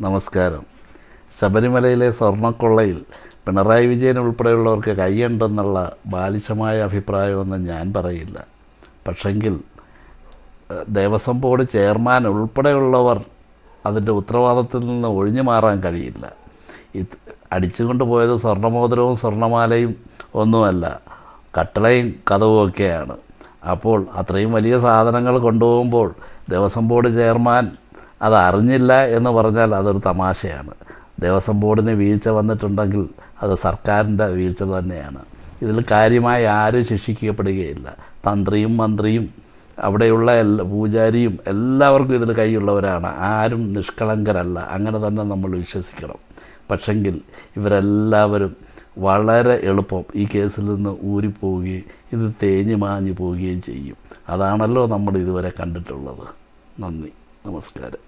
നമസ്കാരം. ശബരിമലയിലെ സ്വർണക്കൊള്ളയിൽ പിണറായി വിജയൻ ഉൾപ്പെടെയുള്ളവർക്ക് കൈയുണ്ടെന്നുള്ള ബാലിശമായ അഭിപ്രായമൊന്നും ഞാൻ പറയില്ല. പക്ഷെങ്കിൽ ദേവസ്വം ബോർഡ് ചെയർമാൻ ഉൾപ്പെടെയുള്ളവർ അതിന്റെ ഉത്തരവാദിത്തത്തിൽ നിന്ന് ഒഴിഞ്ഞു മാറാൻ കഴിയില്ല. ഇത് അടിച്ചുകൊണ്ട് പോയത് സ്വർണമോതിരവും സ്വർണമാലയും ഒന്നുമല്ല കട്ടളയും കഥവും ഒക്കെയാണ്. അപ്പോൾ അത്രയും വലിയ സാധനങ്ങൾ കൊണ്ടുപോകുമ്പോൾ ദേവസ്വം ബോർഡ് ചെയർമാൻ അത് അറിഞ്ഞില്ല എന്ന് പറഞ്ഞാൽ അതൊരു തമാശയാണ്. ദേവസ്വം ബോർഡിന് വീഴ്ച വന്നിട്ടുണ്ടെങ്കിൽ അത് സർക്കാരിന്റെ വീഴ്ച തന്നെയാണ്. ഇതിൽ കാര്യമായി ആരും ശിക്ഷിക്കപ്പെടുകയില്ല. തന്ത്രിയും മന്ത്രിയും അവിടെയുള്ള എല്ലാ പൂജാരിയും എല്ലാവർക്കും ഇതിൽ കൈയുള്ളവരാണ്. ആരും നിഷ്കളങ്കരല്ല. അങ്ങനെ തന്നെ നമ്മൾ വിശ്വസിക്കണം. പക്ഷെങ്കിൽ ഇവരെല്ലാവരും വളരെ എളുപ്പം ഈ കേസിൽ നിന്ന് ഊരിപ്പോവുകയും ഇത് തേഞ്ഞു മാഞ്ഞു പോവുകയും ചെയ്യും. അതാണല്ലോ നമ്മൾ ഇതുവരെ കണ്ടിട്ടുള്ളത്. നന്ദി. നമസ്കാരം.